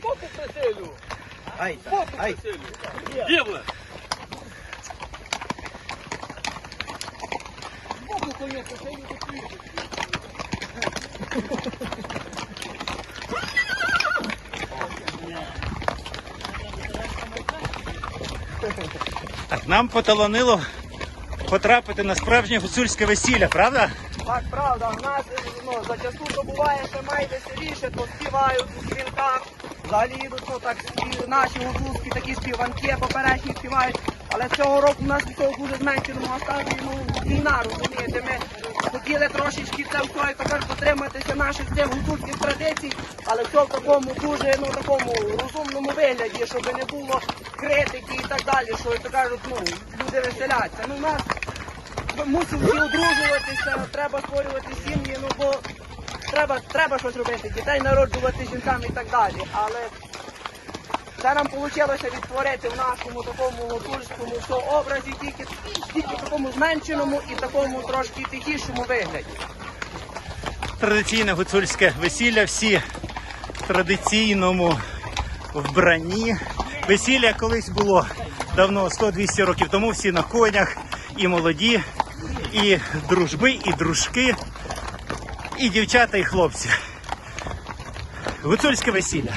Боку прицелю. Ай, Боку ай. Є, Влад. Боку, конечно, це не такий. Так, нам поталанило потрапити на справжнє гуцульське весілля, правда? Так, правда, в нас ну, зачасту то буває, що має веселіше, то співають у дзвінках. Взагалі йдуть ну, так, наші гуцульські такі співанки поперечні співають. Але цього року в нас цього дуже зменшено, стати ну, війна, розумієте, ми хотіли трошечки це все і тепер дотриматися наших цих гуцульських традицій, але все в такому дуже ну, такому розумному вигляді, щоб не було критики і так далі, що то кажуть, ну, люди веселяться. Ну, у нас всі одружуватися, треба створювати сім'ї, ну бо треба, треба щось робити, дітей народжувати жінкам і так далі. Але це нам вийшло відтворити в нашому такому гуцульському образі, тільки, тільки в такому зменшеному і такому трошки тихішому вигляді. Традиційне гуцульське весілля, всі в традиційному вбранні. Весілля колись було давно, 100-200 років тому, всі на конях, і молоді, і дружби, і дружки, і дівчата, і хлопці. Гуцульське весілля.